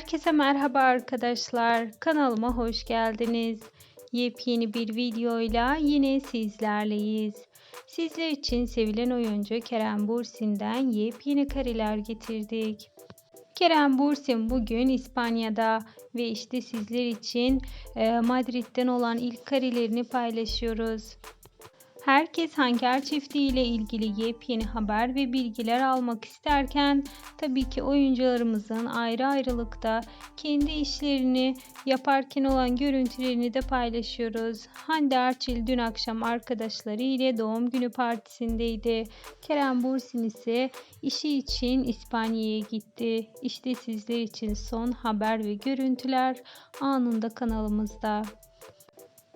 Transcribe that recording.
Herkese merhaba arkadaşlar. Kanalıma hoş geldiniz. Yepyeni bir videoyla yine sizlerleyiz. Sizler için sevilen oyuncu Kerem Bursin'den yepyeni kareler getirdik. Kerem Bursin bugün İspanya'da ve işte sizler için e, Madrid'den olan ilk karelerini paylaşıyoruz. Herkes Hanker çiftiyle ile ilgili yepyeni haber ve bilgiler almak isterken tabii ki oyuncularımızın ayrı ayrılıkta kendi işlerini yaparken olan görüntülerini de paylaşıyoruz. Hande Erçel dün akşam arkadaşları ile doğum günü partisindeydi. Kerem Bursin ise işi için İspanya'ya gitti. İşte sizler için son haber ve görüntüler anında kanalımızda.